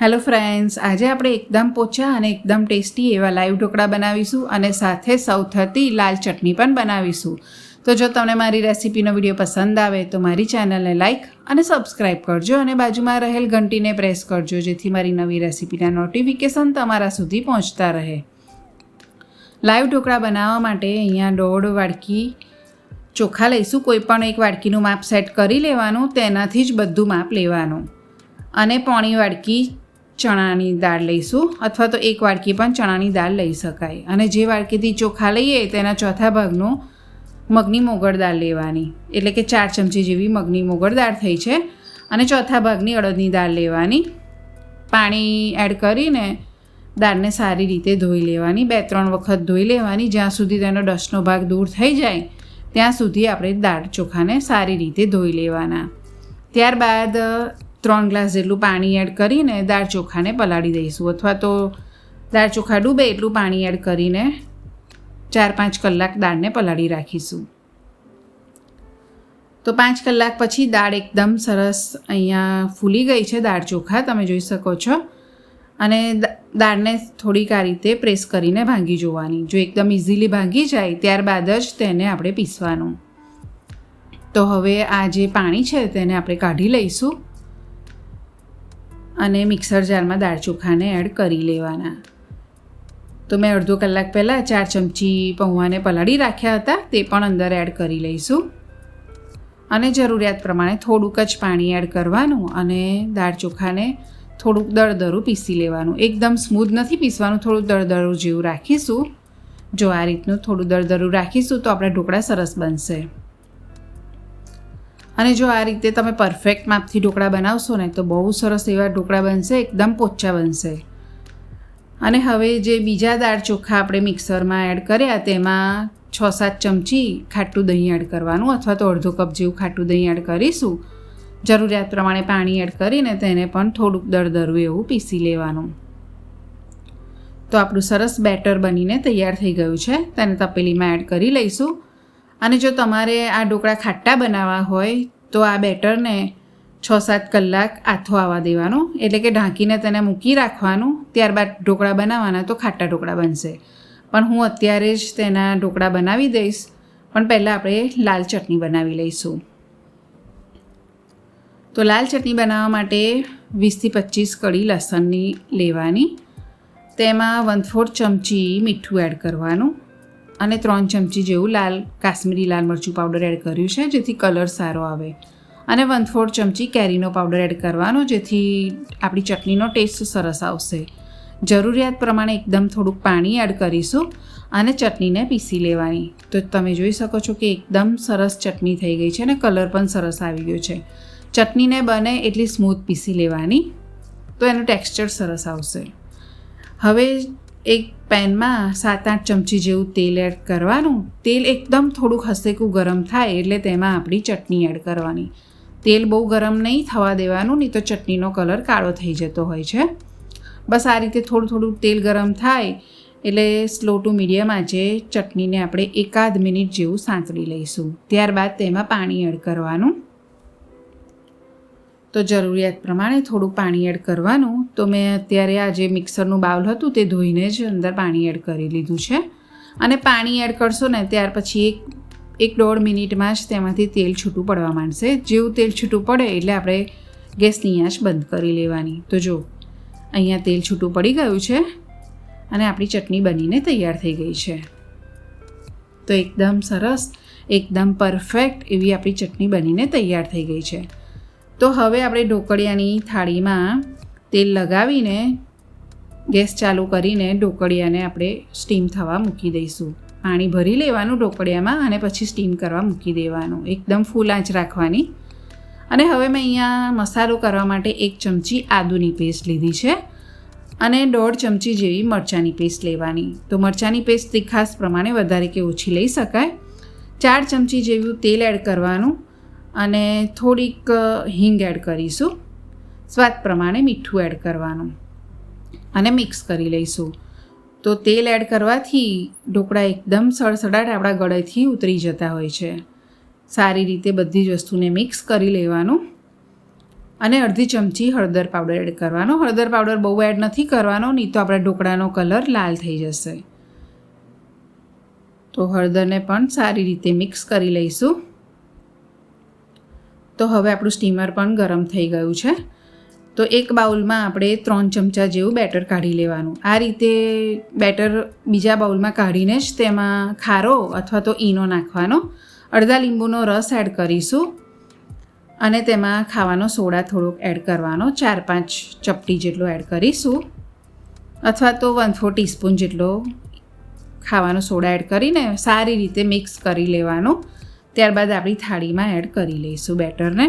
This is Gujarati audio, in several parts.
હેલો ફ્રેન્ડ્સ, આજે આપણે એકદમ પોચા અને એકદમ ટેસ્ટી એવા લાઈવ ઢોકળા બનાવીશું અને સાથે સૌથતી લાલ ચટણી પણ બનાવીશું. તો જો તમને મારી રેસિપીનો વીડિયો પસંદ આવે તો મારી ચેનલને લાઇક અને સબસ્ક્રાઈબ કરજો અને બાજુમાં રહેલ ઘંટીને પ્રેસ કરજો જેથી મારી નવી રેસીપીના નોટિફિકેશન તમારા સુધી પહોંચતા રહે. લાઈવ ઢોકળા બનાવવા માટે અહીંયા દોઢ વાડકી ચોખા લઈશું. કોઈ પણ એક વાડકીનું માપ સેટ કરી લેવાનું, તેનાથી જ બધું માપ લેવાનું. અને પોણી વાડકી ચણાની દાળ લઈશું અથવા તો એક વાડકી પણ ચણાની દાળ લઈ શકાય. અને જે વાડકીથી ચોખા લઈએ તેના ચોથા ભાગનું મગની મોગળ દાળ લેવાની. એટલે કે ચાર ચમચી જેવી મગની મોગળ દાળ થઈ છે. અને ચોથા ભાગની અડદની દાળ લેવાની. પાણી એડ કરીને દાળને સારી રીતે ધોઈ લેવાની. બે, ત્રણ વખત ધોઈ લેવાની. જ્યાં સુધી તેનો ડસ્ટનો ભાગ દૂર થઈ જાય, ત્યાં સુધી આપણે દાળ ચોખાને સારી રીતે ધોઈ લેવાના. ત્યારબાદ ત્રણ ગ્લાસ જેટલું પાણી એડ કરીને દાળ ચોખાને પલાળી દઈશું. અથવા તો દાળ ચોખા ડૂબે એટલું પાણી એડ કરીને ચાર પાંચ કલાક દાળને પલાળી રાખીશું. તો પાંચ કલાક પછી દાળ એકદમ સરસ અહીંયા ફૂલી ગઈ છે દાળ ચોખા, તમે જોઈ શકો છો. અને દાળને થોડીક આ રીતે પ્રેસ કરીને ભાંગી જોવાની. જો એકદમ ઇઝીલી ભાંગી જાય, ત્યારબાદ જ તેને આપણે પીસવાનું. તો હવે આ જે પાણી છે તેને આપણે કાઢી લઈશું. અને મિક્સર જારમાં દાળ ચોખાને એડ કરી લેવાના. તો મેં અડધો કલાક પહેલાં ચાર ચમચી પૌવાને પલાળી રાખ્યા હતા, તે પણ અંદર એડ કરી લઈશું. અને જરૂરિયાત પ્રમાણે થોડુંક જ પાણી એડ કરવાનું અને દાળ ચોખાને થોડુંક દળદરું પીસી લેવાનું. એકદમ સ્મૂધ નથી પીસવાનું થોડું દળદરું જેવું રાખીશું. જો આ રીતનું થોડું દળદરું રાખીશું તો આપણા ઢોકળા સરસ બનશે. અને જો આ રીતે તમે પરફેક્ટ માપથી ઢોકળા બનાવશો ને, તો બહુ સરસ એવા ઢોકળા બનશે, એકદમ પોચા બનશે. અને હવે જે બીજા દાળ ચોખા આપણે મિક્સરમાં એડ કર્યા, તેમાં છ સાત ચમચી ખાટું દહીં એડ કરવાનું અથવા તો અડધો કપ જેવું ખાટું દહીં એડ કરીશું. જરૂરિયાત પ્રમાણે પાણી એડ કરીને તેને પણ થોડુંક દરદરું એવું પીસી લેવાનું. તો આપણું સરસ બેટર બનીને તૈયાર થઈ ગયું છે. તેને તપેલીમાં એડ કરી લઈશું. અને જો તમારે આ ઢોકળા ખાટા બનાવવા હોય, તો આ બેટરને છ સાત કલાક આથો આવવા દેવાનું. એટલે કે ઢાંકીને તેને મૂકી રાખવાનું. ત્યારબાદ ઢોકળા બનાવવાના તો ખાટા ઢોકળા બનશે. પણ હું અત્યારે જ તેના ઢોકળા બનાવી દઈશ. પણ પહેલાં આપણે લાલ ચટણી બનાવી લઈશું. તો લાલ ચટણી બનાવવા માટે વીસથી પચીસ કળી લસણની લેવાની. તેમાં વન ફોર્થ ચમચી મીઠું એડ કરવાનું. અને ત્રણ ચમચી જેવું લાલ કાશ્મીરી લાલ મરચું પાવડર એડ કર્યું છે, જેથી કલર સારો આવે. અને વન ફોર્થ ચમચી કેરીનો પાવડર એડ કરવાનો, જેથી આપણી ચટણીનો ટેસ્ટ સરસ આવશે. જરૂરિયાત પ્રમાણે એકદમ થોડુંક પાણી એડ કરીશું અને ચટણીને પીસી લેવાની. તો તમે જોઈ શકો છો કે એકદમ સરસ ચટણી થઈ ગઈ છે અને કલર પણ સરસ આવી ગયો છે. ચટણીને બને એટલી સ્મૂથ પીસી લેવાની, તો એનું ટેક્સચર સરસ આવશે. હવે એક પેનમાં સાત આઠ ચમચી જેવું તેલ એડ કરવાનું. તેલ એકદમ થોડુંક હસેકું ગરમ થાય એટલે તેમાં આપણી ચટણી એડ કરવાની. તેલ બહુ ગરમ નહીં થવા દેવાનું, નહીં તો ચટણીનો કલર કાળો થઈ જતો હોય છે. બસ આ રીતે થોડું થોડું તેલ ગરમ થાય એટલે સ્લો ટુ મીડિયમ આજે ચટણીને આપણે એકાદ મિનિટ જેવું સાંતળી લઈશું. ત્યારબાદ તેમાં પાણી એડ કરવાનું. તો જરૂરિયાત પ્રમાણે થોડું પાણી એડ કરવાનું. તો મેં અત્યારે આ જે મિક્સરનું બાઉલ હતું તે ધોઈને જ અંદર પાણી એડ કરી લીધું છે. અને પાણી એડ કરશો ને ત્યાર પછી એક એક દોઢ મિનિટમાં જ તેમાંથી તેલ છૂટું પડવા માંડશે. જેવું તેલ છૂટું પડે એટલે આપણે ગેસની આંચ બંધ કરી લેવાની. તો જો, અહીંયા તેલ છૂટું પડી ગયું છે અને આપણી ચટણી બનીને તૈયાર થઈ ગઈ છે. તો એકદમ સરસ, એકદમ પરફેક્ટ એવી આપણી ચટણી બનીને તૈયાર થઈ ગઈ છે. તો હવે આપણે ઢોકળિયાની થાળીમાં તેલ લગાવીને ગેસ ચાલુ કરીને ઢોકળિયાને આપણે સ્ટીમ થવા મૂકી દઈશું. પાણી ભરી લેવાનું ઢોકળિયામાં અને પછી સ્ટીમ કરવા મૂકી દેવાનું. એકદમ ફૂલ આંચ રાખવાની. અને હવે મેં અહીંયા મસાલો કરવા માટે એક ચમચી આદુની પેસ્ટ લીધી છે અને દોઢ ચમચી જેવી મરચાંની પેસ્ટ લેવાની. તો મરચાંની પેસ્ટ તીખાસ પ્રમાણે વધારે કે ઓછી લઈ શકાય. ચાર ચમચી જેવું તેલ એડ કરવાનું. અને થોડીક હિંગ એડ કરીશું. સ્વાદ પ્રમાણે મીઠું એડ કરવાનું. અને મિક્સ કરી લઈશું. તો તેલ એડ કરવાથી ઢોકળા એકદમ સડસડાટ આપણા ગળેથી ઉતરી જતા હોય છે. સારી રીતે બધી જ વસ્તુને મિક્સ કરી લેવાનું. અને અડધી ચમચી હળદર પાવડર એડ કરવાનો. હળદર પાવડર બહુ એડ નથી કરવાનો, નહીં તો આપણા ઢોકળાનો કલર લાલ થઈ જશે. તો હળદરને પણ સારી રીતે મિક્સ કરી લઈશું. તો હવે આપણું સ્ટીમર પણ ગરમ થઈ ગયું છે. તો એક બાઉલમાં આપણે ત્રણ ચમચા જેવું બેટર કાઢી લેવાનું. આ રીતે બેટર બીજા બાઉલમાં કાઢીને જ તેમાં ખારો અથવા તો ઈનો નાખવાનો. અડધા લીંબુનો રસ એડ કરીશું અને તેમાં ખાવાનો સોડા થોડોક એડ કરવાનો. ચાર પાંચ ચપટી જેટલો એડ કરીશું અથવા તો વન ફોર ટીસ્પૂન જેટલો ખાવાનો સોડા એડ કરીને સારી રીતે મિક્સ કરી લેવાનું. ત્યારબાદ આપણી થાળીમાં એડ કરી લઈશું બેટરને.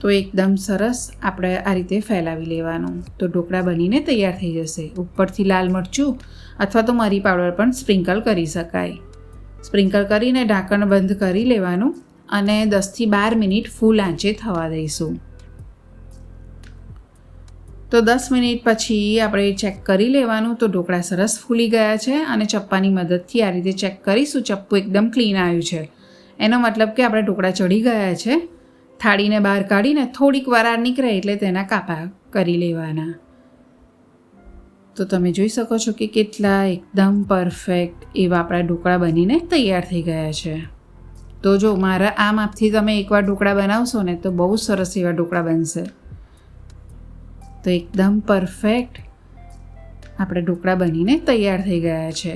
તો એકદમ સરસ આપણે આ રીતે ફેલાવી લેવાનું. તો ઢોકળા બનીને તૈયાર થઈ જશે. ઉપરથી લાલ મરચું અથવા તો મરી પાવડર પણ સ્પ્રિંકલ કરી શકાય. સ્પ્રિંકલ કરીને ઢાંકણ બંધ કરી લેવાનું અને દસથી બાર મિનિટ ફૂલ આંચે થવા દઈશું. તો દસ મિનિટ પછી આપણે ચેક કરી લેવાનું. તો ઢોકળા સરસ ફૂલી ગયા છે અને ચપ્પાની મદદથી આ રીતે ચેક કરીશું. ચપ્પુ એકદમ ક્લીન આવ્યું છે. એનો મતલબ કે આપણે ઢોકળા ચડી ગયા છે. થાળીને બહાર કાઢીને થોડીક વરાળ નીકળે એટલે તેના કાપા કરી લેવાના. તો તમે જોઈ શકો છો કે કેટલા એકદમ પરફેક્ટ એવા આપણા ઢોકળા બનીને તૈયાર થઈ ગયા છે. તો જો મારા આ માપથી તમે એકવાર ઢોકળા બનાવશો ને તો બહુ સરસ એવા ઢોકળા બનશે. તો એકદમ પરફેક્ટ આપણે ઢોકળા બનીને તૈયાર થઈ ગયા છે.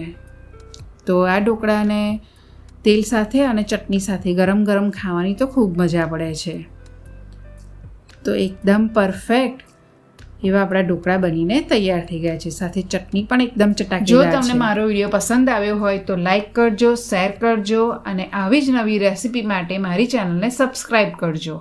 તો આ ઢોકળાને તેલ સાથે અને ચટણી સાથે ગરમ ગરમ ખાવાની તો ખૂબ મજા પડે છે. તો એકદમ પરફેક્ટ એવા આપણા ઢોકળા બનીને તૈયાર થઈ ગયા છે. સાથે ચટણી પણ એકદમ ચટાકી જો તમને મારો વીડિયો પસંદ આવ્યો હોય તો લાઈક કરજો શેર કરજો અને આવી જ નવી રેસિપી માટે મારી ચેનલને સબસ્ક્રાઈબ કરજો.